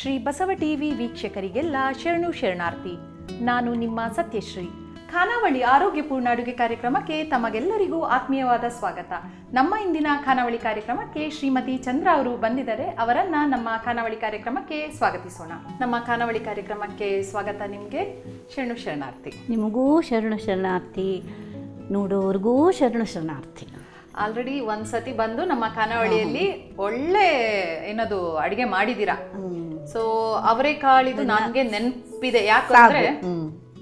Shri Basava TV ವೀಕ್ಷಕರಿಗೆಲ್ಲ ಶರಣು ಶರಣಾರ್ಥಿ. ನಾನು ನಿಮ್ಮ ಸತ್ಯಶ್ರೀ. ಖಾನಾವಳಿ ಆರೋಗ್ಯಪೂರ್ಣ ಅಡುಗೆ ಕಾರ್ಯಕ್ರಮಕ್ಕೆ ತಮಗೆಲ್ಲರಿಗೂ ಆತ್ಮೀಯವಾದ ಸ್ವಾಗತ. ನಮ್ಮ ಇಂದಿನ ಖಾನಾವಳಿ ಕಾರ್ಯಕ್ರಮಕ್ಕೆ ಶ್ರೀಮತಿ ಚಂದ್ರ ಅವರು ಬಂದಿದ್ದಾರೆ. ಅವರನ್ನ ನಮ್ಮ ಖಾನಾವಳಿ ಕಾರ್ಯಕ್ರಮಕ್ಕೆ ಸ್ವಾಗತಿಸೋಣ. ನಮ್ಮ ಖಾನಾವಳಿ ಕಾರ್ಯಕ್ರಮಕ್ಕೆ ಸ್ವಾಗತ ನಿಮಗೆ. ಶರಣು ಶರಣಾರ್ಥಿ. ನಿಮಗೂ ಶರಣು ಶರಣಾರ್ಥಿ. ನೋಡೋರ್ಗೂ ಶರಣು ಶರಣಾರ್ಥಿ. ಆಲ್ರೆಡಿ ಒಂದ್ಸತಿ ಬಂದು ನಮ್ಮ ಖಾನಾವಳಿಯಲ್ಲಿ ಒಳ್ಳೆ ಏನದು ಅಡಿಗೆ ಮಾಡಿದೀರಾ ಸೊ ಅವರೆಕಾಳಿದು ನನಗೆ ನೆನಪಿದೆ. ಯಾಕಂದ್ರೆ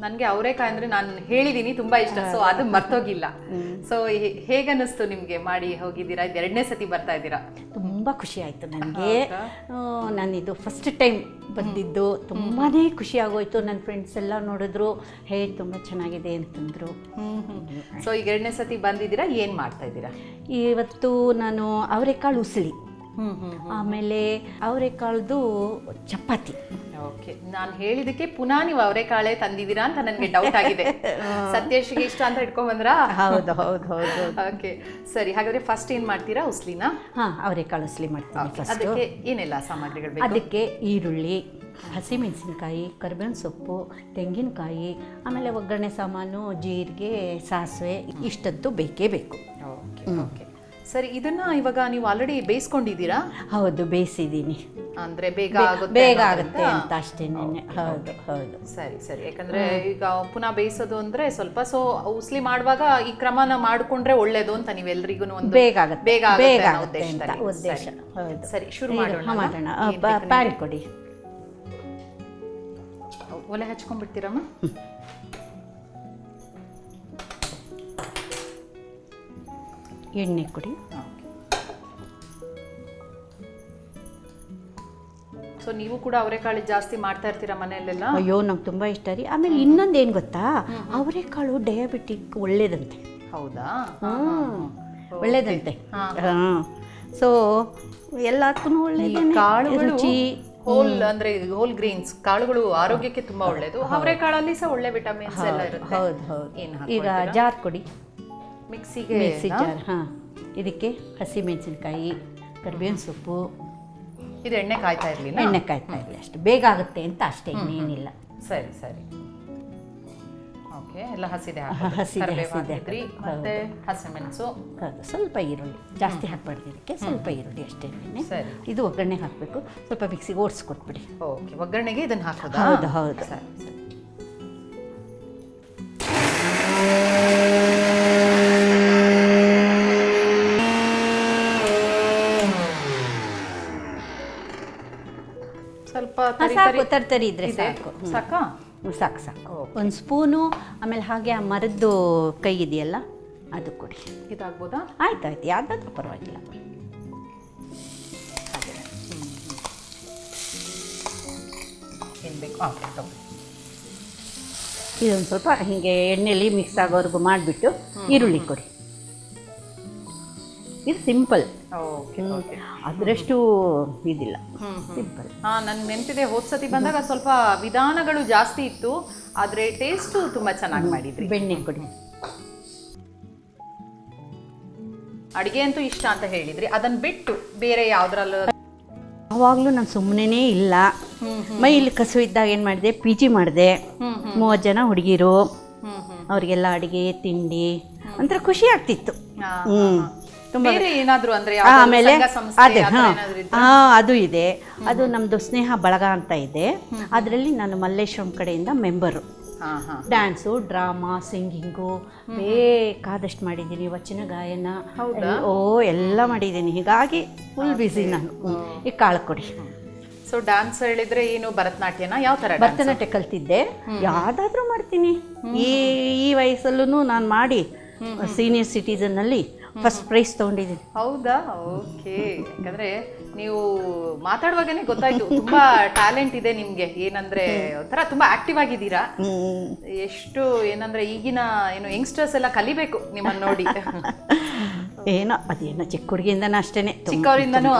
ನನ್ಗೆ ಅವರೇಕಾಯಿ ಅಂದರೆ ನಾನು ಹೇಳಿದ್ದೀನಿ ತುಂಬಾ ಇಷ್ಟ. ಸೊ ಅದು ಮರ್ತೋಗಿಲ್ಲ. ಸೊ ಹೇಗನ್ನಿಸ್ತು ನಿಮ್ಗೆ ಮಾಡಿ ಹೋಗಿದ್ದೀರಾ? ಇದು ಎರಡನೇ ಸತಿ ಬರ್ತಾ ಇದ್ದೀರಾ? ತುಂಬ ಖುಷಿ ಆಯಿತು ನನಗೆ. ನಾನಿದು ಫಸ್ಟ್ ಟೈಮ್ ಬಂದಿದ್ದು. ತುಂಬಾ ಖುಷಿ ಆಗೋಯ್ತು. ನನ್ನ ಫ್ರೆಂಡ್ಸ್ ಎಲ್ಲ ನೋಡಿದ್ರು ಹೇ ತುಂಬ ಚೆನ್ನಾಗಿದೆ ಅಂತಂದ್ರು. ಸೊ ಈಗ ಎರಡನೇ ಸತಿ ಬಂದಿದ್ದೀರಾ? ಏನು ಮಾಡ್ತಾ ಇದ್ದೀರಾ? ಇವತ್ತು ನಾನು ಅವರೆಕಾಳು ಉಸಳಿ ಆಮೇಲೆ ಅವರೆಕಾಳ್ದು ಚಪಾತಿ. ಓಕೆ ನಾನು ಹೇಳಿದಕ್ಕೆ ಪುನಃ ನೀವು ಅವರೆಕಾಳೆ ತಂದಿದ್ದೀರಾ ಅಂತ ನನಗೆ ಡೌಟ್ ಆಗಿದೆ. ಸತ್ಯಶ್ರೀಗೆ ಇಷ್ಟ ಅಂತ ಇಟ್ಕೊಂಡ್ ಬಂದ್ರಾ? ಹೌದು ಹೌದು ಹೌದು. ಓಕೆ ಸರಿ ಹಾಗಾದ್ರೆ ಫಸ್ಟ್ ಏನ್ ಮಾಡ್ತೀರಾ? ಉಸ್ಲಿನ? ಹಾಂ ಅವರೆಕಾಳು ಉಸ್ಲಿ ಮಾಡ್ತೀನಿ ಫಸ್ಟು ಅದಕ್ಕೆ ಏನೆಲ್ಲ ಸಾಮಗ್ರಿಗಳು ಬೇಕು? ಅದಕ್ಕೆ ಈರುಳ್ಳಿ ಹಸಿಮೆಣಸಿನಕಾಯಿ ಕರ್ಬೇವಿನ ಸೊಪ್ಪು ತೆಂಗಿನಕಾಯಿ ಆಮೇಲೆ ಒಗ್ಗರಣೆ ಸಾಮಾನು ಜೀರಿಗೆ ಸಾಸಿವೆ ಇಷ್ಟದ್ದು ಬೇಕೇ ಬೇಕು. ಓಕೆ ಓಕೆ ಸರಿ ಇದನ್ನ ಇವಾಗ ನೀವು ಆಲ್ರೆಡಿ ಬೇಯಿಸ್ಕೊಂಡಿದ್ದೀರಾ? ಹೌದು ಬೇಯಿಸಿದ್ದೀನಿ. ಅಂದ್ರೆ ಬೇಗ ಆಗುತ್ತೆ ಬೇಗ? ಆಗುತ್ತೆ ಅಂತ ಅಷ್ಟೇನೆ ಹೌದು ಹೌದು. ಸರಿ ಸರಿ. ಯಾಕಂದ್ರೆ ಈಗ ಪುನಃ ಬೇಯಿಸೋದು ಅಂದ್ರೆ ಸ್ವಲ್ಪ ಸೊ ಉಸ್ಲಿ ಮಾಡುವಾಗ ಈ ಕ್ರಮನ ಮಾಡ್ಕೊಂಡ್ರೆ ಒಳ್ಳೇದು ಅಂತ ನೀವೆಲ್ರಿಗೂ ಒಂದು ಬೇಗ ಆಗುತ್ತೆ. ಬೇಗ ಆಗುತ್ತೆ ಬೇಗ ಆಗುತ್ತೆ ಅಂತ ಉದ್ದೇಶ. ಸರಿ. ಹೌದು. ಸರಿ ಶುರು ಮಾಡೋಣ. ಮಾಡೋಣ? ಪ್ಯಾನ್ ಕೊಡಿ. ಒಲೆ ಹಚ್ಕೊಂಡ್ಬಿಡ್ತೀರಮ್ಮ? ಎಣ್ಣೆ ಕೊಡಿ. ಸೊ ನೀವು ಕೂಡ ಅವರೆಕಾಳು ಜಾಸ್ತಿ ಮಾಡ್ತಾ ಇರ್ತೀರಾ ಮನೆಯಲ್ಲೆಲ್ಲ? ಅಯ್ಯೋ ನಂಗೆ ತುಂಬ ಇಷ್ಟ ರೀ. ಆಮೇಲೆ ಇನ್ನೊಂದು ಏನು ಗೊತ್ತಾ ಅವರೆಕಾಳು ಡಯಾಬಿಟಿಕ್ ಒಳ್ಳೇದಂತೆ. ಹೌದಾ? ಒಳ್ಳೇದಂತೆ. ಹಾ. ಹಾಂ. ಸೊ ಎಲ್ಲದಕ್ಕೂ ಒಳ್ಳೇದು ಕಾಳುಗಳು ರುಚಿ. ಹೋಲ್ ಅಂದ್ರೆ ಹೋಲ್ ಗ್ರೀನ್ಸ್ ಕಾಳುಗಳು ಆರೋಗ್ಯಕ್ಕೆ ತುಂಬಾ ಒಳ್ಳೇದು. ಅವರೆಕಾಳಲ್ಲಿ ಸಹ ಒಳ್ಳೆ ವಿಟಮಿನ್ಸ್ ಎಲ್ಲ ಇರುತ್ತೆ. ಹೌದು ಹೌದು. ಈಗ ಜಾರ್ ಕೊಡಿ. ಮಿಕ್ಸಿಗೆ ಮಿಕ್ಸಿ ಜಾರ್ ಹಾಂ. ಇದಕ್ಕೆ ಹಸಿಮೆಣಸಿನ್ಕಾಯಿ ಕರಿಬೇವಿನ ಸೊಪ್ಪು. ಇದು ಎಣ್ಣೆ ಕಾಯ್ತಾ ಇರಲಿಲ್ಲ ಎಣ್ಣೆ ಕಾಯ್ತಾ ಇರಲಿ ಅಷ್ಟು. ಬೇಗ ಆಗುತ್ತೆ ಅಂತ ಅಷ್ಟೇ ಇನ್ನೇನಿಲ್ಲ. ಸರಿ ಸರಿ. ಓಕೆ ಎಲ್ಲ ಹಸಿದೆ ಹಸಿದೆ, ಹಸಿದೆ. ಮತ್ತೆ ಹಸಿಮೆಣಸು ಸ್ವಲ್ಪ ಈರುಳ್ಳಿ ಜಾಸ್ತಿ ಹಾಕಬಾರ್ದು ಇದಕ್ಕೆ ಸ್ವಲ್ಪ ಈರುಳ್ಳಿ ಅಷ್ಟೇ ಸರಿ. ಇದು ಒಗ್ಗರಣೆ ಹಾಕಬೇಕು ಸ್ವಲ್ಪ ಮಿಕ್ಸಿಗೆ ಓಡಿಸ್ಕೊಟ್ಬಿಡಿ. ಓಕೆ ಒಗ್ಗರಣೆಗೆ ಇದನ್ನು ಹಾಕೋದು? ಹೌದು ಹೌದು. ಸರಿ ಸರಿ. ಸಾಕು ತರಿ ತರ್ತರಿ ಇದ್ರೆ ಇದೆ. ಸಾಕು. ಸಾಕಾ? ಸಾಕು ಸಾಕು. ಒಂದು ಸ್ಪೂನು ಆಮೇಲೆ ಹಾಗೆ ಆ ಮರದ್ದು ಕೈ ಇದೆಯಲ್ಲ ಅದು ಕೊಡಿ. ಇದಾಗ್ಬೋದಾ? ಆಯ್ತು ಆಯ್ತು. ಯಾವುದಾದ್ರೂ ಪರವಾಗಿಲ್ಲ. ಇದೊಂದು ಸ್ವಲ್ಪ ಹೀಗೆ ಎಣ್ಣೆಲಿ ಮಿಕ್ಸ್ ಆಗೋವರೆಗೂ ಮಾಡಿಬಿಟ್ಟು ಈರುಳ್ಳಿ ಕೊಡಿ. ಇದು ಸಿಂಪಲ್. ಅದರಷ್ಟು ಇದಿಲ್ಲ. ಸಿಂಪಲ್. ಹಾ ನನ್ ನೆನಪಿದೆ ಹೋದ್ ಸತಿ ಬಂದಾಗ ಸ್ವಲ್ಪ ವಿಧಾನಗಳು ಜಾಸ್ತಿ ಇತ್ತು ಆದ್ರೆ ಟೇಸ್ಟು ತುಂಬಾ ಚೆನ್ನಾಗಿ ಮಾಡಿದ್ರಿ. ಬೆಣ್ಣೆ ಕೊಡಿ ಅಡಿಗೆ ಅಂತೂ ಇಷ್ಟ ಅಂತ ಹೇಳಿದ್ರಿ. ಅದನ್ನ ಬಿಟ್ಟು ಬೇರೆ ಯಾವ್ದ್ರಲ್ಲೂ ಯಾವಾಗ್ಲೂ ನಾನು ಸುಮ್ಮನೆ ಇಲ್ಲ. ಮೈಲಿ ಕಸು ಇದ್ದಾಗ ಏನು ಮಾಡಿದೆ? ಪಿ ಜಿ ಮಾಡಿದೆ. ಮೂವತ್ತು ಜನ ಹುಡುಗಿರು. ಅವರಿಗೆಲ್ಲ ಅಡುಗೆ ತಿಂಡಿ ಒಂಥರ ಖುಷಿ ಆಗ್ತಿತ್ತು. ಹ್ಞೂ ಆಮೇಲೆ ಅದೇ ಹಾಂ. ಅದು ಇದೆ. ಅದು ನಮ್ದು ಸ್ನೇಹ ಬಳಗ ಅಂತ ಇದೆ. ಅದರಲ್ಲಿ ನಾನು ಮಲ್ಲೇಶ್ವರಂ ಕಡೆಯಿಂದ ಮೆಂಬರು. ಡ್ಯಾನ್ಸು ಡ್ರಾಮಾ ಸಿಂಗಿಂಗು ಬೇಕಾದಷ್ಟು ಮಾಡಿದ್ದೀನಿ. ವಚನ ಗಾಯನ ಓ ಎಲ್ಲ ಮಾಡಿದ್ದೀನಿ. ಹೀಗಾಗಿ ಫುಲ್ ಬ್ಯುಸಿ ನಾನು. ಈ ಕಾಳು ಕೊಡಿ ಸೊ ಡ್ಯಾನ್ಸ್ ಹೇಳಿದ್ರೆ ಏನು ಭರತನಾಟ್ಯನ? ಯಾವ ಥರ? ಭರತನಾಟ್ಯ ಕಲ್ತಿದ್ದೆ. ಯಾವುದಾದ್ರೂ ಮಾಡ್ತೀನಿ. ಈ ಈ ವಯಸ್ಸಲ್ಲೂ ನಾನು ಮಾಡಿ ಸೀನಿಯರ್ ಸಿಟಿಸನ್ನಲ್ಲಿ ಫಸ್ಟ್ ಪ್ರೈಸ್ ತಗೊಂಡಿದ್ದೀನಿ. ಹೌದಾ? ಓಕೆ. ಯಾಕಂದ್ರೆ ನೀವು ಮಾತಾಡುವಾಗನೇ ಗೊತ್ತಾಯ್ತು ತುಂಬಾ ಟ್ಯಾಲೆಂಟ್ ಇದೆ ನಿಮ್ಗೆ. ಏನಂದ್ರೆ ಒಂಥರ ತುಂಬಾ ಆಕ್ಟಿವ್ ಆಗಿದ್ದೀರಾ? ಎಷ್ಟು ಏನಂದ್ರೆ ಈಗಿನ ಏನು ಯಂಗ್ಸ್ಟರ್ಸ್ ಎಲ್ಲ ಕಲಿಬೇಕು ನಿಮ್ಮನ್ನ ನೋಡಿ. ಏನೋ ಅದೇನೋ ಚಿಕ್ಕ ಹುಡುಗಿಯಿಂದನೂ ಅಷ್ಟೇನೆ. ಚಿಕ್ಕವರಿಂದನೂ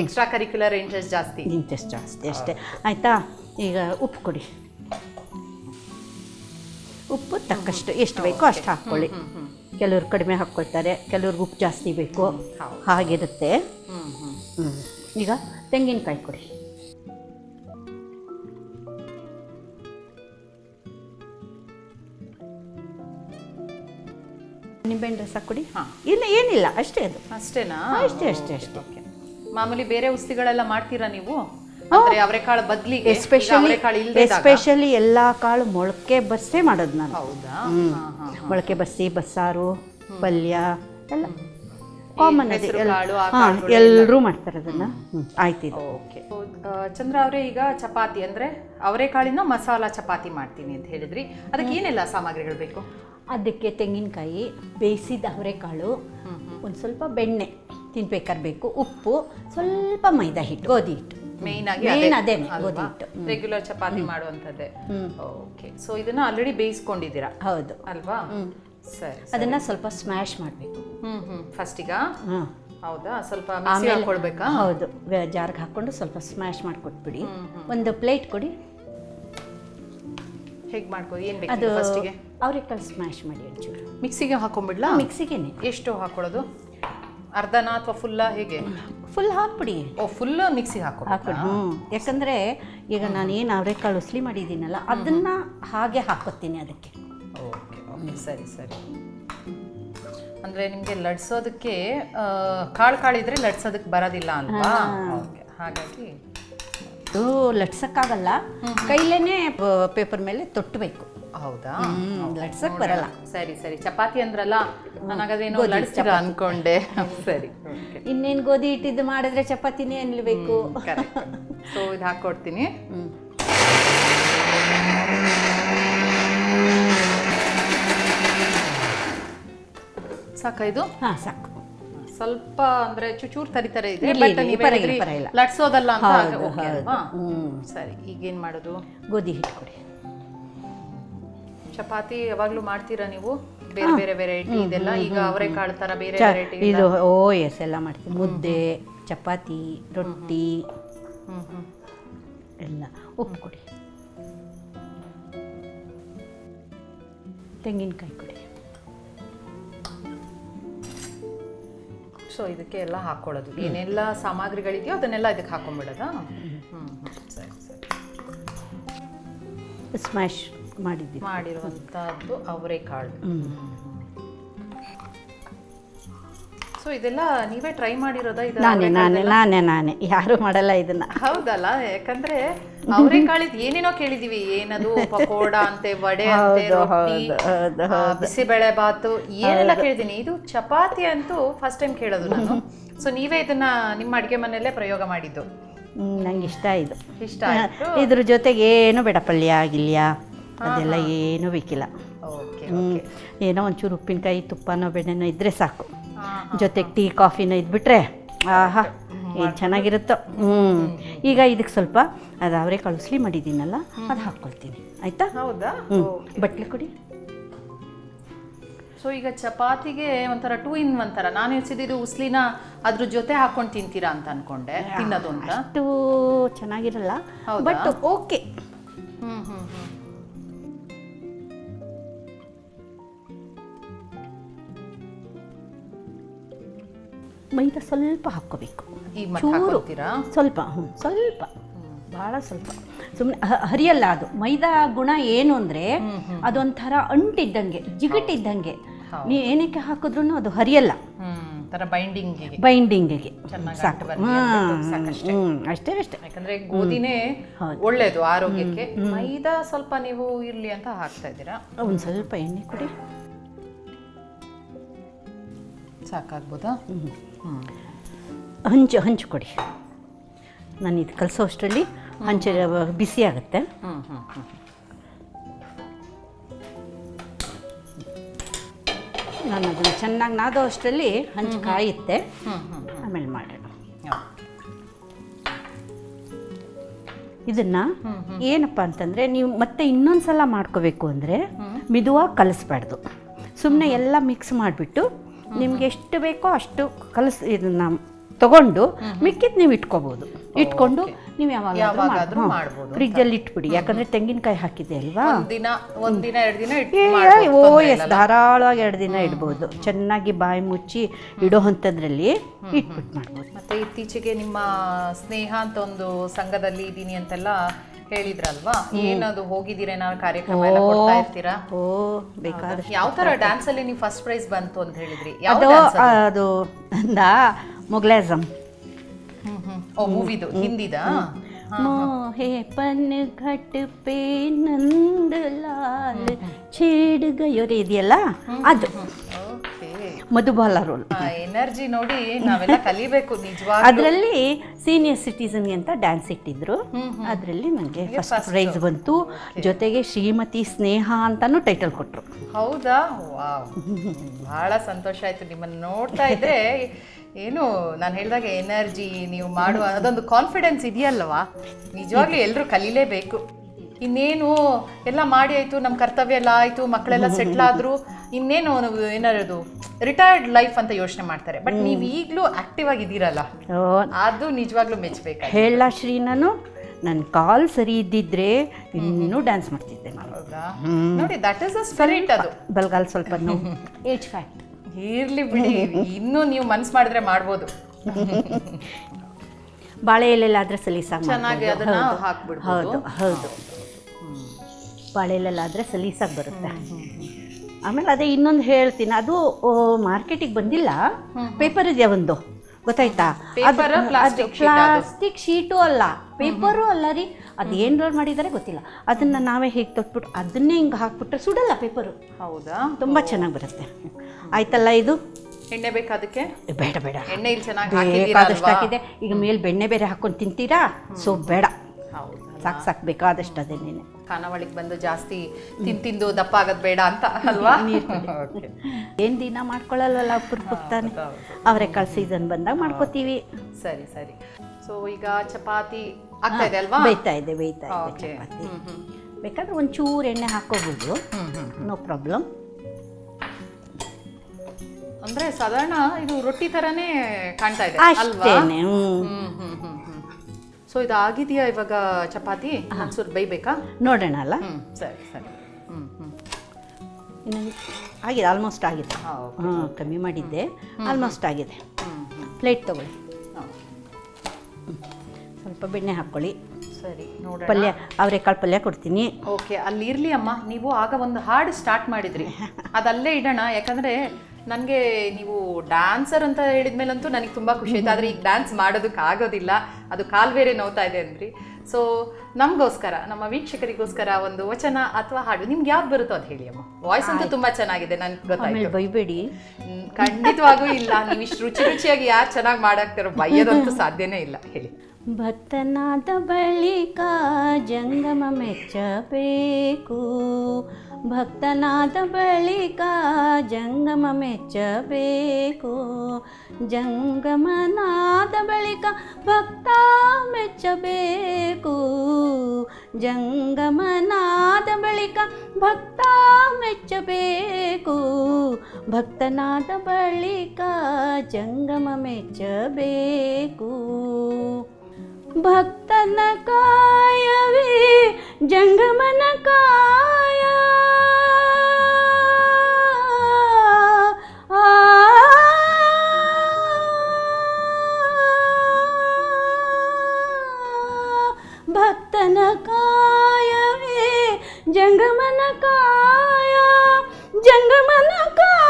ಎಕ್ಸ್ಟ್ರಾ ಕರಿಕ್ಯುಲರ್ ಇಂಟ್ರೆಸ್ಟ್ ಜಾಸ್ತಿ. ಇಂಟ್ರೆಸ್ಟ್ ಜಾಸ್ತಿ ಅಷ್ಟೇ. ಆಯ್ತಾ? ಈಗ ಉಪ್ಪು ಕೊಡಿ. ಉಪ್ಪು ತಕ್ಕಷ್ಟು ಎಷ್ಟು ಬೇಕೋ ಅಷ್ಟು ಹಾಕ್ಕೊಳ್ಳಿ. ಕೆಲವ್ರು ಕಡಿಮೆ ಹಾಕ್ಕೊಳ್ತಾರೆ ಕೆಲವ್ರಿಗೆ ಉಪ್ಪು ಜಾಸ್ತಿ ಬೇಕು. ಹಾಗಿರುತ್ತೆ. ಈಗ ತೆಂಗಿನಕಾಯಿ ಕೊಡಿ. ನಿಂಬೆಹಣ್ಣು ರಸ ಕೊಡಿ. ಇಲ್ಲ ಏನಿಲ್ಲ ಅಷ್ಟೇ ಅದು. ಅಷ್ಟೇನಾ? ಅಷ್ಟೇ ಅಷ್ಟೇ ಅಷ್ಟೇ. ಓಕೆ ಮಾಮೂಲಿ ಬೇರೆ ಔಷಧಿಗಳೆಲ್ಲ ಮಾಡ್ತೀರಾ ನೀವು? ಅಂದ್ರೆ ಅವರೆಕಾಳು ಬದಲಿಗೆ ಎಸ್ಪೆಷಲಿ ಎಸ್ಪೆಷಲಿ ಎಲ್ಲಾ ಕಾಳು ಮೊಳಕೆ ಬಸ್ಸೇ ಮಾಡೋದು ನಾನು. ಹೌದಾ? ಮೊಳಕೆ ಬಸ್ಸಿ ಬಸ್ಸಾರು ಪಲ್ಯ ಎಲ್ಲ. ಕಾಮನ್ ಅದೇ. ಎಲ್ಲ- ಕಾಳು, ಆ ಹಾ ಕಾಳುಗಳೆಲ್ಲ. ಎಲ್ಲರೂ ಮಾಡ್ತಾರೆ ಅದನ್ನ. ಹ್ಞೂ ಆಯ್ತು ಇದು. ಓಕೆ. ಚಂದ್ರ ಅವರೇ ಈಗ ಚಪಾತಿ ಅಂದ್ರೆ ಅವರೆಕಾಳಿನ ಮಸಾಲ ಚಪಾತಿ ಮಾಡ್ತೀನಿ ಅಂತ ಹೇಳಿದ್ರಿ. ಅದಕ್ಕೆ ಏನೆಲ್ಲ ಸಾಮಗ್ರಿಗಳು ಬೇಕು? ಅದಕ್ಕೆ ತೆಂಗಿನಕಾಯಿ ಬೇಯಿಸಿದ ಅವರೆಕಾಳು ಒಂದು ಸ್ವಲ್ಪ ಬೆಣ್ಣೆ ತಿನ್ಬೇಕಾದ್ರೆ ಬೇಕು ಉಪ್ಪು ಸ್ವಲ್ಪ ಮೈದಾ ಹಿಟ್ಟು ಗೋಧಿ ಹಿಟ್ಟು. ಮೇನ್ ಆಗಿ ಮೇನ್ ಅದೇನೆ ಗೋಧಿ ಹಿಟ್ಟು ರೆಗ್ಯುಲರ್ ಚಪಾತಿ ಮಾಡುವಂಥದ್ದೇ. ಓಕೆ ಸೊ ಇದನ್ನ ಆಲ್ರೆಡಿ ಬೇಯಿಸ್ಕೊಂಡಿದ್ದೀರಾ? ಹೌದು. ಅಲ್ವಾ? ಸರಿ ಅದನ್ನ ಸ್ವಲ್ಪ ಸ್ಮ್ಯಾಶ್ ಮಾಡಬೇಕು. ಹ್ಮ್ ಹ್ಮ್. ಫಸ್ಟಿಗ ಹಾಂ. ಹೌದಾ? ಸ್ವಲ್ಪ ಮಿಕ್ಸಿ ಹಾಕೊಳ್ಬೇಕಾ? ಹೌದು. ಜಾರ್ಗೆ ಹಾಕೊಂಡು ಸ್ವಲ್ಪ ಸ್ಮ್ಯಾಶ್ ಮಾಡಿಕೊಟ್ಬಿಡಿ. ಒಂದು ಪ್ಲೇಟ್ ಕೊಡಿ. ಹೇಗ್ ಮಾಡ್ಕೋ ಬೇಕು ಅದು ಫಸ್ಟಿಗೆ ಅವರೆಕಾಳು ಸ್ಮ್ಯಾಶ್ ಮಾಡಿ ಒಂಚೂರು. ಮಿಕ್ಸಿಗೆ ಹಾಕೊಂಡ್ಬಿಡ್ಲಾ? ಮಿಕ್ಸಿಗೆನೆ. ಎಷ್ಟು ಹಾಕೊಳ್ಳೋದು ಅರ್ಧನಾ ಅಥವಾ ಫುಲ್ಲಾ ಹೇಗೆ? ಫುಲ್ ಹಾಕ್ಬಿಡಿ. ಓ ಫುಲ್ ಮಿಕ್ಸಿ ಹಾಕೋ ಹಾಕ್ಬಿಡಿ. ಹ್ಞೂ ಯಾಕಂದರೆ ಈಗ ನಾನು ಏನು ಅವರೆಕಾಳು ಉಸ್ಲಿ ಮಾಡಿದ್ದೀನಲ್ಲ ಅದನ್ನ ಹಾಗೆ ಹಾಕೋತೀನಿ ಅದಕ್ಕೆ. ಓಕೆ ಓಕೆ ಸರಿ ಸರಿ. ಅಂದ್ರೆ ನಿಮಗೆ ಲಡ್ಸೋದಕ್ಕೆ ಕಾಳು ಕಾಳಿದ್ರೆ ಲಡ್ಸೋದಕ್ಕೆ ಬರೋದಿಲ್ಲ ಅಲ್ವಾ? ಓಕೆ ಹಾಗಾಗಿ. ಅದು ಲಟ್ಸಕ್ಕಾಗಲ್ಲ ಕೈಲೇನೆ ಪೇಪರ್ ಮೇಲೆ ತೊಟ್ಟಬೇಕು ಹೌದಾ? ಲಟ್ಸಕ್ ಬರಲ್ಲ. ಸರಿ ಸರಿ. ಚಪಾತಿ ಅಂದ್ರಲ್ಲ ನನಗದೇನೋ ಲಡ್ಸ್ತೀರಾ ಅನ್ಕೊಂಡೆ. ಸರಿ ಇನ್ನೇನು ಗೋಧಿ ಇಟ್ಟಿದ್ದು ಮಾಡಿದ್ರೆ ಚಪಾತಿನೇ ಅನ್ಬೇಕು. ಸೊ ಇದು ಹಾಕ್ಕೊಡ್ತೀನಿ ಸಾಕ ಇದು? ಹಾಂ ಸಾಕು. ಸ್ವಲ್ಪ ಅಂದ್ರೆ ಚುಚೂರ್ ತರಿತಾರೆ ಇದೆ ಲಟ್ಸೋದಲ್ಲ ಅಂತ. ಸರಿ ಈಗೇನ್ ಮಾಡೋದು? ಗೋಧಿ ಹಿಟ್ಟು ಕೊಡಿ. ಚಪಾತಿ ಯಾವಾಗ್ಲೂ ಮಾಡ್ತೀರಾ ನೀವು? ಬೇರೆ ಬೇರೆ ವೆರೈಟಿ ಇದೆಲ್ಲ ಈಗ ಅವರೆಕಾಳು ತರ ಬೇರೆ ವೆರೈಟಿ ಇದು ಓ ಎಸ್ ಎಲ್ಲ ಮಾಡ್ತೀವಿ. ಮುದ್ದೆ ಚಪಾತಿ ರೊಟ್ಟಿ. ಎಲ್ಲ. ಉಪ್ಪು ಕೊಡಿ. ತೆಂಗಿನಕಾಯಿ ಕೊಡಿ. ಸೊ ಇದಕ್ಕೆ ಎಲ್ಲ ಹಾಕೊಳ್ಳೋದು. ಏನೆಲ್ಲ ಸಾಮಗ್ರಿಗಳಿದೆಯೋ ಅದನ್ನೆಲ್ಲ ಇದಕ್ಕೆ ಹಾಕೊಂಡ್ಬಿಡೋದಾ? ಹ್ಞೂ ಸರಿ ಸರಿ. ಸ್ಮ್ಯಾಶ್ ಮಾಡಿದ್ದೀವಿ ಮಾಡಿರುವಂತಹದ್ದು ಅವರೆಕಾಳು ಸೊ ಇದೆಲ್ಲ ನೀವೇ ಟ್ರೈ ಮಾಡಿರೋದಾ? ಇದು ನಾನೇ ನಾನೇ ನಾನೇ ನಾನೇ. ಯಾರು ಮಾಡಲ್ಲ ಇದನ್ನ. ಹೌದಲ್ಲ ಯಾಕಂದ್ರೆ ಅವರೆಕಾಳಿದ್ ಏನೇನೋ ಕೇಳಿದೀವಿ. ಏನದು ಪಕೋಡ ಅಂತೆ ವಡೆ ಅಂತೆ ರೊಟ್ಟಿ ಬಿಸಿಬೇಳೆ ಬಾತು ಏನೆಲ್ಲ ಕೇಳಿದೀನಿ. ಇದು ಚಪಾತಿ ಅಂತೂ ಫಸ್ಟ್ ಟೈಮ್ ಕೇಳೋದು ನಾನು. ಸೊ ನೀವೇ ಇದನ್ನ ನಿಮ್ಮ ಅಡಿಗೆ ಮನೆಯಲ್ಲೇ ಪ್ರಯೋಗ ಮಾಡಿದ್ದು. ನಂಗೆ ಇಷ್ಟ ಇದು. ಇಷ್ಟ ಇದ್ರ ಜೊತೆಗೆ ಏನು ಬೇಡ ಪಲ್ಯ ಗಿಲ್ಯ. ಅದೆಲ್ಲ ಏನೂ ಬೇಕಿಲ್ಲ. ಏನೋ ಒಂಚೂರು ಉಪ್ಪಿನಕಾಯಿ ತುಪ್ಪನೋ ಬೆಣ್ಣೆನೋ ಇದ್ರೆ ಸಾಕು. ಜೊತೆಗೆ ಟೀ ಕಾಫಿನೋ ಇದ್ಬಿಟ್ರೆ ಆಹಾ ಏನು ಚೆನ್ನಾಗಿರುತ್ತೋ. ಹ್ಞೂ ಈಗ ಇದಕ್ಕೆ ಸ್ವಲ್ಪ ಅದು ಅವರೇ ಕಳಿಸ್ಲಿ ಮಾಡಿದ್ದೀನಲ್ಲ ಅದು ಹಾಕ್ಕೊಳ್ತೀನಿ. ಆಯಿತಾ? ಹೌದಾ? ಹ್ಞೂ ಬಟ್ಲು ಕೊಡಿ. ಸೊ ಈಗ ಚಪಾತಿಗೆ ಒಂಥರ ಟೂ ಇನ್ ಒಂಥರ ನಾನು ಯೋಚಿಸಿದ್ದು ಉಸ್ಲಿನ ಅದ್ರ ಜೊತೆ ಹಾಕೊಂಡು ತಿಂತೀರಾ ಅಂತ ಅನ್ಕೊಂಡೆ. ತಿನ್ನೋದು ಅಂತ. ಅಷ್ಟು ಚೆನ್ನಾಗಿರಲ್ಲ. But okay. ಮೈದಾ ಸ್ವಲ್ಪ ಹಾಕ್ಕೋಬೇಕು. ಚೂರು. ಸ್ವಲ್ಪ ಹ್ಞೂ ಸ್ವಲ್ಪ. ಭಾಳ ಸ್ವಲ್ಪ. ಸುಮ್ಮನೆ ಹರಿಯಲ್ಲ ಅದು. ಮೈದಾ ಗುಣ ಏನು ಅಂದರೆ ಅದೊಂಥರ ಅಂಟಿದ್ದಂಗೆ ಜಿಗಟಿದ್ದಂಗೆ ನೀವು ಏನಕ್ಕೆ ಹಾಕಿದ್ರು ಅದು ಹರಿಯಲ್ಲ. ತರ ಬೈಂಡಿಂಗಿಗೆ ಸಾಕು. ಅಷ್ಟೇ ಅಷ್ಟೇ. ಯಾಕಂದ್ರೆ ಗೋಧಿನೇ ಒಳ್ಳೇದು ಆರೋಗ್ಯಕ್ಕೆ. ಮೈದಾ ಸ್ವಲ್ಪ ನೀವು ಇರ್ಲಿ ಅಂತ ಹಾಕ್ತಾ ಇದ್ದೀರಾ? ಒಂದು ಸ್ವಲ್ಪ ಎಣ್ಣೆ ಕೊಡಿ. ಸಾಕಾಗ್ಬೋದಾ? ಹ್ಞೂ ಹಂಚು ಹಂಚು ಕೊಡಿ. ನಾನು ಇದು ಕಲಸೋ ಅಷ್ಟರಲ್ಲಿ ಹಂಚು ಬಿಸಿ ಆಗುತ್ತೆ. ನಾನು ಅದನ್ನು ಚೆನ್ನಾಗಿ ನಾದೋ ಅಷ್ಟರಲ್ಲಿ ಹಂಚು ಕಾಯುತ್ತೆ. ಆಮೇಲೆ ಮಾಡೋಣ. ಇದನ್ನು ಇದನ್ನ ಏನಪ್ಪ ಅಂತಂದರೆ ನೀವು ಮತ್ತೆ ಇನ್ನೊಂದು ಸಲ ಮಾಡ್ಕೋಬೇಕು ಅಂದರೆ ಮಿದುವಾಗಿ ಕಲಿಸ್ಬಾರ್ದು. ಸುಮ್ಮನೆ ಎಲ್ಲ ಮಿಕ್ಸ್ ಮಾಡಿಬಿಟ್ಟು ನಿಮ್ಗೆ ಎಷ್ಟು ಬೇಕೋ ಅಷ್ಟು ಕಲಸಿ ಇದನ್ನ ತಗೊಂಡು ಮಿಕ್ಕಿದ್ ನೀವು ಇಟ್ಕೋಬಹುದು ಇಟ್ಕೊಂಡು ನೀವು ಯಾವಾಗಾದ್ರೂ ಯಾವಾಗ ಮಾಡ್ಬೋದು. ಫ್ರಿಜ್ಜಲ್ಲಿ ಇಟ್ಬಿಡಿ. ಯಾಕಂದ್ರೆ ತೆಂಗಿನಕಾಯಿ ಹಾಕಿದೆ ಅಲ್ವಾ? ಒಂದಿನ ಒಂದಿನ ಎರಡು ದಿನ ಓ ಎಸ್ ಧಾರಾಳವಾಗಿ ಎರಡು ದಿನ ಇಡ್ಬೋದು. ಚೆನ್ನಾಗಿ ಬಾಯಿ ಮುಚ್ಚಿ ಇಡೋ ಅಂಥದ್ರಲ್ಲಿ ಇಟ್ಬಿಟ್ಟು ಮಾಡ್ಬೋದು. ಮತ್ತೆ ಇತ್ತೀಚೆಗೆ ನಿಮ್ಮ ಸ್ನೇಹ ಅಂತ ಒಂದು ಸಂಘದಲ್ಲಿ ಇದ್ದೀನಿ ಅಂತೆಲ್ಲ ಹೇಳಿದ್ರಲ್ವಾ ಏನದು ಹೋಗಿದ್ದೀರಾ ಏನಾದ್ರು ಕಾರ್ಯಕ್ರಮ ಎಲ್ಲ ಕೊಡ್ತಾ ಇರ್ತೀರಾ ಓ ಬೇಕಾದಷ್ಟು ಯಾವ ತರ ಡ್ಯಾನ್ಸ್ ಅಲ್ಲಿ ನೀವು ಫಸ್ಟ್ ಪ್ರೈಸ್ ಬಂತು ಅಂತ ಹೇಳಿದ್ರಿ ಯಾವ ಅದು dance ಅದು? ಅದು ಅಂದ ಮೊಗ್ಲಾಜಮ್ ಹ್ಮ್ ಹ್ಮ್ ಓ ಮೂವಿದು ಹಿಂದಿದ मोहे पन घट पे नंद लाल छेड़ गयो ರೀ ಇದೆಯಲ್ಲ ಅದು ಓಕೆ ಮಧುಬಾಲ ರೋಲ್. ಎನರ್ಜಿ ನೋಡಿ ನಾವೆಲ್ಲ ಕಲಿಬೇಕು ನಿಜವಾಗ ಅದರಲ್ಲಿ ಸೀನಿಯರ್ ಸಿಟಿಸನ್ಗೆ ಅಂತ ಡ್ಯಾನ್ಸ್ ಇಟ್ಟಿದ್ರು. ಅದರಲ್ಲಿ ನನಗೆ ಫಸ್ಟ್ ಪ್ರೈಸ್ ಬಂತು. ಜೊತೆಗೆ ಶ್ರೀಮತಿ ಸ್ನೇಹ ಅಂತಾನು ಟೈಟಲ್ ಕೊಟ್ಟರು ಹೌದಾ? ವಾವ್. ಬಹಳ ಸಂತೋಷ ಆಯ್ತು ನಿಮ್ಮನ್ನ ನೋಡ್ತಾ ಇದ್ರೆ. ಏನು ನಾನು ಹೇಳಿದಾಗ ಎನರ್ಜಿ ನೀವು ಮಾಡುವ ಅದೊಂದು ಕಾನ್ಫಿಡೆನ್ಸ್ ಇದೆಯಲ್ವಾ? ನಿಜವಾಗ್ಲೂ ಎಲ್ಲರೂ ಕಲೀಲೇಬೇಕು. ಇನ್ನೇನು ಎಲ್ಲ ಮಾಡಿ ಆಯ್ತು ನಮ್ಮ ಕರ್ತವ್ಯ ಎಲ್ಲ ಆಯ್ತು ಮಕ್ಕಳೆಲ್ಲ ಸೆಟ್ಲ್ ಆದ್ರು. ಇನ್ನೇನು ಏನಾರದು ರಿಟೈರ್ಡ್ ಲೈಫ್ ಅಂತ ಯೋಚನೆ ಮಾಡ್ತಾರೆ. ಬಟ್ ನೀವು ಈಗಲೂ ಆಕ್ಟಿವ್ ಆಗಿದ್ದೀರಲ್ಲ. ಅದು ನಿಜವಾಗ್ಲೂ ಮೆಚ್ಚಬೇಕು ಹೇಳ ಶ್ರೀ ನಾನು ನನ್ನ ಕಾಲ್ ಸರಿ ಇದ್ದಿದ್ರೆ ಇನ್ನೂ ಡ್ಯಾನ್ಸ್ ಮಾಡ್ತಿದ್ದೆ ನಾನು. ನೋಡಿ ದಟ್ ಇಸ್ ಅ ಸ್ಪಿರಿಟ್ ಅದು. ಬಲ್ಗಾಲ್ ಸ್ವಲ್ಪ ನೋವು ಏಜ್ ಫ್ಯಾಕ್ಟ್ ಇರ್ಲಿ ಬಿಡಿ ಇನ್ನೂ ನೀವು ಮನ್ಸು ಮಾಡಿದ್ರೆ ಮಾಡ್ಬೋದು. ಬಾಳೆ ಎಲೆಲ್ಲಾದ್ರೆ ಸಲೀಸಾಗಿ ಚೆನ್ನಾಗಿ ಅದನ್ನ ಹಾಕ್ಬಿಡ್ಬೋದು. ಹೌದು ಹೌದು. ಬಾಳೆ ಎಲೆಲ್ಲಾದ್ರೆ ಸಲೀಸಾಗಿ ಬರುತ್ತೆ. ಆಮೇಲೆ ಅದೇ ಇನ್ನೊಂದು ಹೇಳ್ತೀನಿ. ಅದು ಮಾರ್ಕೆಟಿಗೆ ಬಂದಿಲ್ಲ. ಪೇಪರ್ ಇದೆ ಒಂದು. ಗೊತ್ತಾಯ್ತಾ? ಪ್ಲಾಸ್ಟಿಕ್ ಶೀಟು ಅಲ್ಲ. ಪೇಪರು ಅಲ್ಲ ರೀ. ಅದು ಏನು ಮಾಡಿದ್ದಾರೆ ಗೊತ್ತಿಲ್ಲ. ಅದನ್ನ ನಾವೇ ಹೀಗೆ ತೊಟ್ಬಿಟ್ಟು ಅದನ್ನೇ ಹಿಂಗೆ ಹಾಕ್ಬಿಟ್ರೆ ಸುಡಲ್ಲ ಪೇಪರು ಹೌದಾ? ತುಂಬ ಚೆನ್ನಾಗಿ ಬರುತ್ತೆ. ಆಯ್ತಲ್ಲ ಇದು? ಎಣ್ಣೆ ಬೇಕಾ ಅದಕ್ಕೆ? ಬೇಡ ಬೇಡ. ಎಣ್ಣೆ ಇಲ್ಲಿ ಚೆನ್ನಾಗಿ ಬೇಕಾದಷ್ಟು ಹಾಕಿದೆ ಈಗ ಮೇಲೆ ಬೆಣ್ಣೆ ಬೇರೆ ಹಾಕೊಂಡು ತಿಂತೀರಾ? ಸೊ ಬೇಡ. ಹೌದು. ಸಾಕು ಸಾಕು ಬೇಕಾದಷ್ಟು ಅದೇನೇನೆ ಖಾನಾವಳಿಗೆ ಬಂದು ಜಾಸ್ತಿ ತಿನ್ ತಿಂದು ದಪ್ಪ ಆಗೋದು ಬೇಡ ಅಂತ ಅಲ್ವಾ. ಏನು ದಿನ ಮಾಡ್ಕೊಳ್ಳಲ್ವಲ್ಲ ತಾನೆ ಅವರೆಕಾಳು ಸೀಸನ್ ಬಂದಾಗ ಮಾಡ್ಕೋತೀವಿ. ಸರಿ ಸರಿ. ಸೊ ಈಗ ಚಪಾತಿ ಆಗ್ತಾ ಇದೆ ಅಲ್ವಾ? ಬೇಯ್ತಾ ಇದೆ ಬೇಯ್ತಾ ಇದೆ. ಚಪಾತಿ. ಬೇಕಾದ್ರೆ ಒಂಚೂರು ಎಣ್ಣೆ ಹಾಕೋಬೋದು. No problem. ಅಂದ್ರೆ ಸಾಧಾರಣ ಇದು ರೊಟ್ಟಿ ತರನೇ ಕಾಣ್ತಾ ಇದೆ ಅಷ್ಟೇನೆ ಸೊ ಇದು ಆಗಿದೆಯಾ ಇವಾಗ ಚಪಾತಿ? ಒಂಚೂರು ಬೈಬೇಕಾ ನೋಡೋಣ ಅಲ್ಲ? ಸರಿ ಸರಿ. ಹ್ಞೂ ಹ್ಞೂ ಇನ್ನೊಂದು ಆಗಿದೆ ಆಲ್ಮೋಸ್ಟ್ ಆಗಿದೆ. ಹಾ, ಕಮ್ಮಿ ಮಾಡಿದ್ದೆ. ಆಲ್ಮೋಸ್ಟ್ ಆಗಿದೆ. ಪ್ಲೇಟ್ ತಗೊಳ್ಳಿ. ಸ್ವಲ್ಪ ಬೆಣ್ಣೆ ಹಾಕ್ಕೊಳ್ಳಿ. ಸರಿ ನೋಡಿ ಪಲ್ಯ ಅವರೆಕಾಳು ಪಲ್ಯ ಕೊಡ್ತೀನಿ. ಓಕೆ ಅಲ್ಲಿ ಇರಲಿ ಅಮ್ಮ. ನೀವು ಆಗ ಒಂದು ಹಾಡು ಸ್ಟಾರ್ಟ್ ಮಾಡಿದ್ರಿ. ಅದಲ್ಲೇ ಇಡೋಣ. ಯಾಕಂದ್ರೆ ನನಗೆ ನೀವು ಡ್ಯಾನ್ಸರ್ ಅಂತ ಹೇಳಿದ್ಮೇಲಂತೂ ನನಗೆ ತುಂಬಾ ಖುಷಿ ಆಯ್ತು. ಆದರೆ ಈಗ ಡ್ಯಾನ್ಸ್ ಮಾಡೋದಕ್ಕೆ ಆಗೋದಿಲ್ಲ. ಅದು ಕಾಲು ಬೇರೆ ನೋವ್ತಾ ಇದೆ ಅಂದ್ರಿ. ಸೊ ನಮಗೋಸ್ಕರ ನಮ್ಮ ವೀಕ್ಷಕರಿಗೋಸ್ಕರ ಒಂದು ವಚನ ಅಥವಾ ಹಾಡು ನಿಮ್ಗೆ ಯಾವ್ದು ಬರುತ್ತೋ ಅದು ಹೇಳಿ ಅಮ್ಮ. ವಾಯ್ಸ್ ಅಂತೂ ತುಂಬಾ ಚೆನ್ನಾಗಿದೆ ನನ್ಗೆ ಗೊತ್ತಾಯ್ತು. ಬೈಬೇಡಿ. ಖಂಡಿತವಾಗೂ ಇಲ್ಲ. ನೀವು ಇಷ್ಟು ರುಚಿ ರುಚಿಯಾಗಿ ಯಾರು ಚೆನ್ನಾಗಿ ಮಾಡಾಕ್ತಾರೋ ಬೈಯೋದಂತೂ ಸಾಧ್ಯನೇ ಇಲ್ಲ. ಹೇಳಿ. ಭತ್ತನಾದ ಬಳಿಕ ಜಂಗಮ ಮೆಚ್ಚಬೇಕು. ಭಕ್ತನಾದ ಬಳಿಕ ಜಂಗಮ ಮೆಚ್ಚಬೇಕು. ಜಂಗಮನಾದ ಬಳಿಕ ಭಕ್ತ ಮೆಚ್ಚಬೇಕು. ಜಂಗಮನಾದ ಬಳಿಕ ಭಕ್ತ ಮೆಚ್ಚಬೇಕು. ಭಕ್ತನಾದ ಬಳಿಕ ಜಂಗಮ ಮೆಚ್ಚಬೇಕು. ಭಕ್ತನ ಕಾಯವೇ ಜಂಗಮನ ಕಾಯ ಆ ಭಕ್ತನ ಕಾಯವೇ ಜಂಗಮನ ಕಾಯ ಜಂಗಮನ ಕಾಯವೇ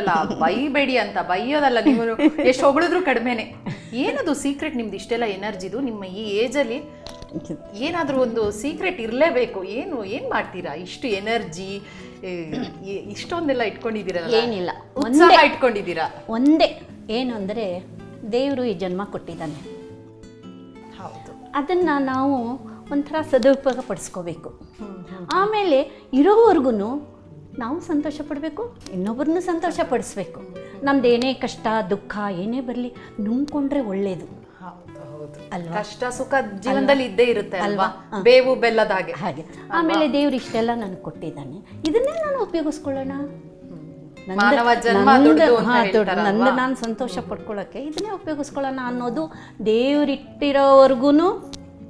ಹೇಳಿದ್ರಲ್ಲ ಬೈಬೇಡಿ ಅಂತ ಬೈಯೋದಲ್ಲ ನೀವು. ಎಷ್ಟು ಹೊಗಳಿದ್ರು ಕಡಿಮೆನೆ. ಏನದು ಸೀಕ್ರೆಟ್ ನಿಮ್ದು ಇಷ್ಟೆಲ್ಲ ಎನರ್ಜಿದು ನಿಮ್ಮ ಈ ಏಜಲ್ಲಿ ಏನಾದರೂ ಒಂದು ಸೀಕ್ರೆಟ್ ಇರಲೇಬೇಕು. ಏನು ಏನು ಮಾಡ್ತೀರಾ? ಇಷ್ಟು ಎನರ್ಜಿ ಇಷ್ಟೊಂದೆಲ್ಲ ಇಟ್ಕೊಂಡಿದ್ದೀರಾ ಏನಿಲ್ಲ. ಉತ್ಸಾಹ ಇಟ್ಕೊಂಡಿದ್ದೀರಾ? ಒಂದೇ. ಏನು ಅಂದರೆ ದೇವರು ಈ ಜನ್ಮ ಕೊಟ್ಟಿದ್ದಾನೆ. ಹೌದು. ಅದನ್ನು ನಾವು ಒಂಥರ ಸದುಪಯೋಗ ಪಡಿಸ್ಕೋಬೇಕು ಆಮೇಲೆ ಇರೋವರೆಗೂ ನಾವು ಸಂತೋಷ ಪಡಬೇಕು ಇನ್ನೊಬ್ಬರನ್ನು ಸಂತೋಷ ಪಡಿಸ್ಬೇಕು ನಮ್ದು ಏನೇ ಕಷ್ಟ ದುಃಖ ಏನೇ ಬರಲಿ ನುಂಗ್ಕೊಂಡ್ರೆ ಒಳ್ಳೇದು. ಅಲ್ವಾ? ಕಷ್ಟ ಸುಖ ಜೀವನದಲ್ಲಿ ಇದ್ದೇ ಇರುತ್ತೆ ಅಲ್ವಾ? ಬೇವು ಬೆಲ್ಲದ ಹಾಗೆ. ಹಾಗೆ. ಆಮೇಲೆ ದೇವ್ರು ಇಷ್ಟೆಲ್ಲ ನನಗೆ ಕೊಟ್ಟಿದ್ದಾನೆ. ಇದನ್ನೇ ನಾನು ಉಪಯೋಗಿಸ್ಕೊಳ್ಳೋಣ? ನಂದು ನಾನು ಸಂತೋಷ ಪಡ್ಕೊಳ್ಳೋಕ್ಕೆ ಇದನ್ನೇ ಉಪಯೋಗಿಸ್ಕೊಳ್ಳೋಣ ಅನ್ನೋದು ದೇವ್ರಿಟ್ಟಿರೋವರೆಗೂ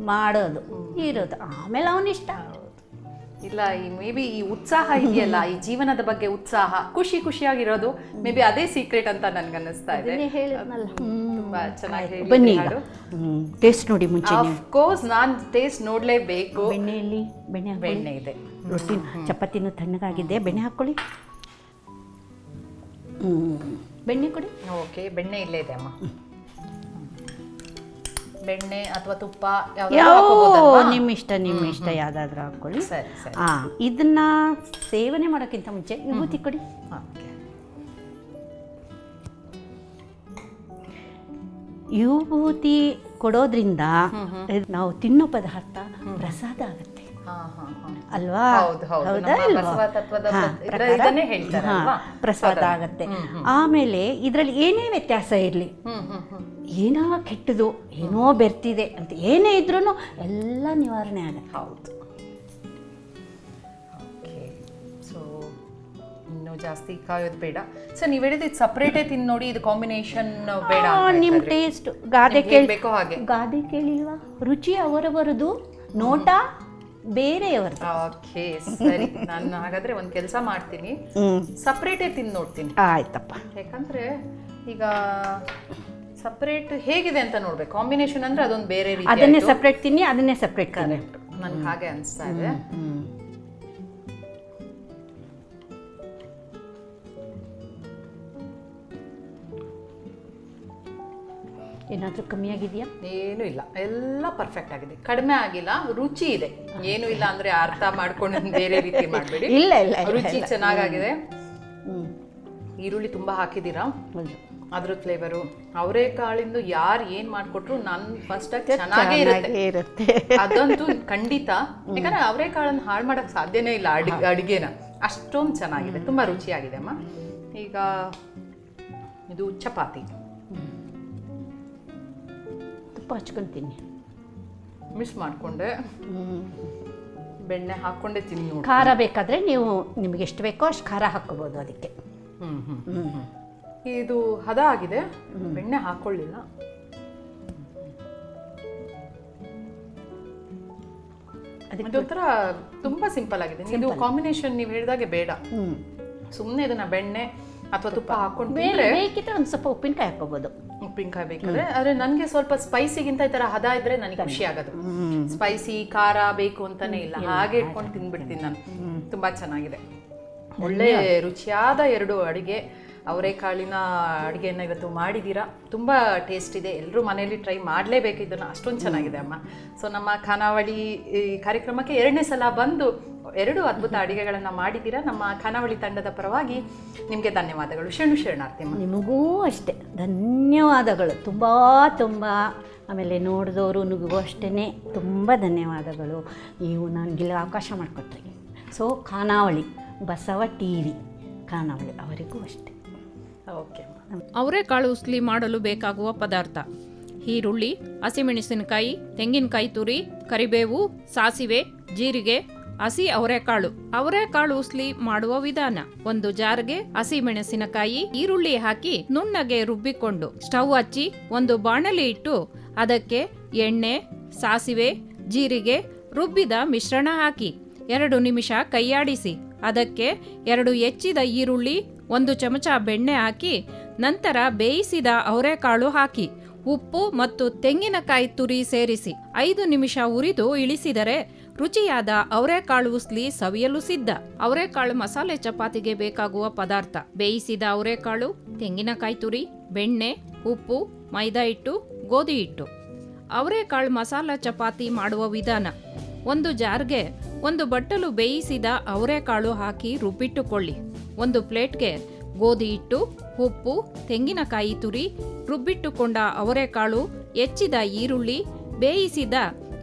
ಮಾಡೋದು. ಇರೋದು. ಆಮೇಲೆ ಅವನಿಷ್ಟ. ಇಲ್ಲ ಈ ಮೇ ಬಿ ಈ ಉತ್ಸಾಹ ಇದೆಯಲ್ಲ ಈ ಜೀವನದ ಬಗ್ಗೆ ಉತ್ಸಾಹ ಖುಷಿ ಖುಷಿಯಾಗಿರೋದು ಮೇ ಬಿ ಅದೇ ಸೀಕ್ರೆಟ್ ಅಂತ ನನ್ಗನ್ನಿಸ್ತಾ ಇದೆ. ತುಂಬಾ ಚೆನ್ನಾಗಿ ಬನ್ನಿ ಟೇಸ್ಟ್ ನೋಡಿ ಮುಂಚೆ ಆಫ್ ಕೋರ್ಸ್ ನಾನ್ ಟೇಸ್ಟ್ ನೋಡ್ಲೇಬೇಕು. ಬೆಣ್ಣೆಯಲ್ಲಿ ಬೆಣ್ಣೆ ಬೆಣ್ಣೆ ಇದೆ. ರೊಟ್ಟಿ ಚಪಾತಿನೂ ತಣ್ಣಗಾಗಿದೆ. ಬೆಣ್ಣೆ ಹಾಕ್ಕೊಳ್ಳಿ ಬೆಣ್ಣೆ ಕೊಡಿ. ಓಕೆ ಬೆಣ್ಣೆ ಇಲ್ಲೇ ಇದೆ ಅಮ್ಮ. ಬೆಣ್ಣೆ ಅಥವಾ ತುಪ್ಪ ಯಾವ ನಿಮ್ಮ ಇಷ್ಟ ನಿಮ್ಮ ಇಷ್ಟ ಯಾವ್ದಾದ್ರು ಹಾಕೊಳ್ಳಿ ಸರಿ ಇದನ್ನ ಸೇವನೆ ಮಾಡೋಕ್ಕಿಂತ ಮುಂಚೆ ವಿಭೂತಿ ಕೊಡಿ. ವಿಭೂತಿ ಕೊಡೋದ್ರಿಂದ ನಾವು ತಿನ್ನೋ ಪದಾರ್ಥ ಪ್ರಸಾದ ಆಗುತ್ತೆ. ಅಲ್ವಾ? ಹೌದು, ಅಲ್ವಾ? ಪ್ರಸಾದ. ಆಗತ್ತೆ. ಆಮೇಲೆ ಇದರಲ್ಲಿ ಏನೇ ವ್ಯತ್ಯಾಸ ಇರಲಿ. ಏನೋ ಕೆಟ್ಟದು ಏನೋ ಬೆರ್ತಿದೆ ಅಂತ ಏನೇ ಇದ್ರೂ ಎಲ್ಲ ನಿವಾರಣೆ ಆಗತ್ತೆ. ಹೌದು. ಇನ್ನು ಜಾಸ್ತಿ ಕಾಯೋದು ಬೇಡ. ಸೊ ನೀವು ಹೇಳಿದ್ರೆ ಇದು ಸಪ್ರೇಟೇ ತಿಂದು ನೋಡಿ ಇದು ಕಾಂಬಿನೇಷನ್ ಬೇಡ ನಿಮ್ಮ ಟೇಸ್ಟ್ ಗಾದೆ ನಿಮ್ಗೆ ಕೇಳಿ ಹೇಗ್ ಬೇಕೋ ಹಾಗೆ? ಗಾದೆ ಕೇಳಿಲ್ವಾ? ರುಚಿ ಅವರವರದು ನೋಟ ಬೇರೆಯವರದು ಓಕೆ ಸರಿ. ನಾನು ಹಾಗಾದ್ರೆ ಒಂದು ಕೆಲಸ ಮಾಡ್ತೀನಿ. ಸಪ್ರೇಟೇ ತಿಂದು ನೋಡ್ತೀನಿ. ಆಯ್ತಪ್ಪ. ಯಾಕಂದ್ರೆ ಈಗ ಸಪ್ರೇಟ್ ಹೇಗಿದೆ ಅಂತ ನೋಡ್ಬೇಕು. ಕಾಂಬಿನೇಷನ್ ಅಂದ್ರೆ ಅದೊಂದು ಬೇರೆ ರೀತಿ ಅದನ್ನೇ ಸಪ್ರೇಟ್ ತಿನ್ನಿ ಅದನ್ನೇ ಸಪ್ರೇಟ್ ತಿನ್ನಿ. ನನ್ಗೆ ಹಾಗೆ ಅನಿಸ್ತಾ ಇದೆ. ಏನಾದರೂ ಕಮ್ಮಿ ಆಗಿದೆಯಾ? ಏನು ಇಲ್ಲ. ಎಲ್ಲ ಪರ್ಫೆಕ್ಟ್ ಆಗಿದೆ. ಕಡಿಮೆ ಆಗಿಲ್ಲ. ರುಚಿ ಇದೆ. ಏನು ಇಲ್ಲ ಅಂದ್ರೆ ಅರ್ಥ ಮಾಡ್ಕೊಂಡು ಬೇರೆ ರೀತಿ ಮಾಡಬೇಡಿ. ಇಲ್ಲ ಇಲ್ಲ ರುಚಿ ಚೆನ್ನಾಗಾಗಿದೆ. ಈರುಳ್ಳಿ ತುಂಬಾ ಹಾಕಿದ್ದೀರಾ? ಅದ್ರ ಫ್ಲೇವರು ಅವರೆಕಾಳಿಂದ ಯಾರು ಏನ್ ಮಾಡ್ಕೊಟ್ರು ನನ್ ಫಸ್ಟ್ ಆಗಿ ಚೆನ್ನಾಗೇ ಇರುತ್ತೆ. ಇರುತ್ತೆ. ಅದಂತೂ ಖಂಡಿತ. ಯಾಕಂದ್ರೆ ಅವರೆಕಾಳನ್ನ ಹಾಳು ಮಾಡಕ್ ಸಾಧ್ಯನೇ ಇಲ್ಲ ಅಡಿಗೆ ಅಡಿಗೆನ. ಅಷ್ಟೊಂದು ಚೆನ್ನಾಗಿದೆ. ತುಂಬಾ ರುಚಿಯಾಗಿದೆ ಅಮ್ಮ. ಈಗ ಇದು ಚಪಾತಿ. ತುಪ್ಪ ಹಚ್ಕೊಂತೀನಿ. ಮಿಸ್ ಮಾಡಿಕೊಂಡೆ. ಬೆಣ್ಣೆ ಹಾಕೊಂಡೆ ತಿನ್ನಿ ನೋಡಿ. ಖಾರ ಬೇಕಾದರೆ ನೀವು ನಿಮಗೆ ಎಷ್ಟು ಬೇಕೋ ಅಷ್ಟು ಖಾರ ಹಾಕ್ಕೋಬೋದು ಅದಕ್ಕೆ. ಇದು ಹದ ಆಗಿದೆ. ಬೆಣ್ಣೆ ಹಾಕ್ಕೊಳ್ಳಿಲ್ಲ ಅದಕ್ಕೆ ಅದೊಂಥರ ತುಂಬಾ ಸಿಂಪಲ್ ಆಗಿದೆ. ಇದು ಕಾಂಬಿನೇಷನ್ ನೀವು ಹೇಳಿದಾಗೆ ಬೇಡ. ಸುಮ್ಮನೆ ಇದನ್ನ ಬೆಣ್ಣೆ ಅಥವಾ ತುಪ್ಪ ಹಾಕೊಂಡು ಬೇರೆ ಬೇಕಿದ್ರೆ ಒಂದು ಸ್ವಲ್ಪ ಉಪ್ಪಿನಕಾಯಿ ಹಾಕ್ಕೋಬೋದು. ಉಪ್ಪಿನಕಾಯಿ ಬೇಕಾದ್ರೆ. ಆದ್ರೆ ನನಗೆ ಸ್ವಲ್ಪ ಸ್ಪೈಸಿಗಿಂತ ಈ ತರ ಹದ ಇದ್ರೆ ನನಗೆ ಖುಷಿ ಆಗೋದು. ಸ್ಪೈಸಿ ಖಾರ ಬೇಕು ಅಂತಾನೆ ಇಲ್ಲ. ಹಾಗೆ ಇಟ್ಕೊಂಡು ತಿನ್ಬಿಡ್ತೀನಿ ನಾನು. ತುಂಬಾ ಚೆನ್ನಾಗಿದೆ. ಒಳ್ಳೆ ರುಚಿಯಾದ ಎರಡು ಅಡಿಗೆ. ಅವರೆಕಾಳಿನ ಅಡುಗೆನ ಇವತ್ತು ಮಾಡಿದ್ದೀರಾ ತುಂಬ ಟೇಸ್ಟ್ ಇದೆ. ಎಲ್ಲರೂ ಮನೆಯಲ್ಲಿ ಟ್ರೈ ಮಾಡಲೇಬೇಕು ಇದನ್ನು. ಅಷ್ಟೊಂದು ಚೆನ್ನಾಗಿದೆ ಅಮ್ಮ. ಸೊ ನಮ್ಮ ಖಾನಾವಳಿ ಈ ಕಾರ್ಯಕ್ರಮಕ್ಕೆ ಎರಡನೇ ಸಲ ಬಂದು ಎರಡು ಅದ್ಭುತ ಅಡುಗೆಗಳನ್ನು ಮಾಡಿದ್ದೀರಾ? ನಮ್ಮ ಖಾನಾವಳಿ ತಂಡದ ಪರವಾಗಿ ನಿಮಗೆ ಧನ್ಯವಾದಗಳು. ಶರಣು ಶರಣಾರ್ಥಿ ಅಮ್ಮ ನಿಮಗೂ ಅಷ್ಟೇ. ಧನ್ಯವಾದಗಳು. ತುಂಬ ತುಂಬ. ಆಮೇಲೆ ನೋಡಿದವರು ನಿಮಗೂ ಅಷ್ಟೇ ತುಂಬ ಧನ್ಯವಾದಗಳು. ನೀವು ನನಗಿಲ್ಲ ಅವಕಾಶ ಮಾಡಿಕೊಟ್ರಿ. ಸೊ ಖಾನಾವಳಿ ಬಸವ ಟಿ ವಿ ಖಾನಾವಳಿ. ಅವರಿಗೂ ಅಷ್ಟೇ. ಓಕೆ ಅಮ್ಮ ಅವರೆಕಾಳು ಉಸ್ಲಿ ಮಾಡಲು ಬೇಕಾಗುವ ಪದಾರ್ಥ. ಈರುಳ್ಳಿ ಹಸಿಮೆಣಸಿನಕಾಯಿ ತೆಂಗಿನಕಾಯಿ ತುರಿ ಕರಿಬೇವು ಸಾಸಿವೆ ಜೀರಿಗೆ ಹಸಿ ಅವರೆಕಾಳು. ಅವರೆಕಾಳು ಉಸ್ಲಿ ಮಾಡುವ ವಿಧಾನ. ಒಂದು ಜಾರ್ಗೆ ಹಸಿ ಮೆಣಸಿನಕಾಯಿ, ಈರುಳ್ಳಿ ಹಾಕಿ ನುಣ್ಣಗೆ ರುಬ್ಬಿಕೊಂಡು ಸ್ಟವ್ ಹಚ್ಚಿ ಒಂದು ಬಾಣಲಿ ಇಟ್ಟು ಅದಕ್ಕೆ ಎಣ್ಣೆ, ಸಾಸಿವೆ, ಜೀರಿಗೆ, ರುಬ್ಬಿದ ಮಿಶ್ರಣ ಹಾಕಿ ಎರಡು ನಿಮಿಷ ಕೈಯಾಡಿಸಿ. ಅದಕ್ಕೆ ಎರಡು ಹೆಚ್ಚಿದ ಈರುಳ್ಳಿ, ಒಂದು ಚಮಚ ಬೆಣ್ಣೆ ಹಾಕಿ ನಂತರ ಬೇಯಿಸಿದ ಅವರೆಕಾಳು ಹಾಕಿ. ಉಪ್ಪು ಮತ್ತು ತೆಂಗಿನಕಾಯಿ ತುರಿ ಸೇರಿಸಿ. ಐದು ನಿಮಿಷ ಉರಿದು ಇಳಿಸಿದರೆ ರುಚಿಯಾದ ಅವರೆಕಾಳು ಉಸ್ಲಿ ಸವಿಯಲು ಸಿದ್ಧ. ಅವರೆಕಾಳು ಮಸಾಲೆ ಚಪಾತಿಗೆ ಬೇಕಾಗುವ ಪದಾರ್ಥ. ಬೇಯಿಸಿದ ಅವರೆಕಾಳು, ತೆಂಗಿನಕಾಯಿ ತುರಿ, ಬೆಣ್ಣೆ, ಉಪ್ಪು, ಮೈದಾ ಹಿಟ್ಟು, ಗೋಧಿ ಹಿಟ್ಟು. ಅವರೆಕಾಳು ಮಸಾಲೆ ಚಪಾತಿ ಮಾಡುವ ವಿಧಾನ. ಒಂದು ಜಾರ್ಗೆ ಒಂದು ಬಟ್ಟಲು ಬೇಯಿಸಿದ ಅವರೆಕಾಳು ಹಾಕಿ ರುಬ್ಬಿಟ್ಟುಕೊಳ್ಳಿ. ಒಂದು ಪ್ಲೇಟ್ಗೆ ಗೋಧಿ ಹಿಟ್ಟು, ಉಪ್ಪು, ತೆಂಗಿನಕಾಯಿ ತುರಿ, ರುಬ್ಬಿಟ್ಟುಕೊಂಡ ಅವರೆಕಾಳು, ಹೆಚ್ಚಿದ ಈರುಳ್ಳಿ, ಬೇಯಿಸಿದ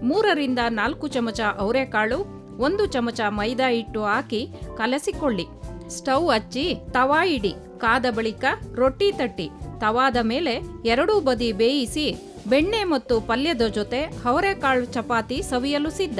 ಮೂರರಿಂದ ನಾಲ್ಕು ಚಮಚ ಅವರೆಕಾಳು, ಒಂದು ಚಮಚ ಮೈದಾ ಹಿಟ್ಟು ಹಾಕಿ ಕಲಸಿಕೊಳ್ಳಿ. ಸ್ಟವ್ ಹಚ್ಚಿ ತವಾ ಇಡಿ. ಕಾದ ಬಳಿಕ ರೊಟ್ಟಿ ತಟ್ಟಿ. ತವಾದ ಮೇಲೆ ಎರಡೂ ಬದಿ ಬೇಯಿಸಿ ಬೆಣ್ಣೆ ಮತ್ತು ಪಲ್ಯದ ಜೊತೆ ಅವರೆಕಾಳು ಚಪಾತಿ ಸವಿಯಲು ಸಿದ್ಧ.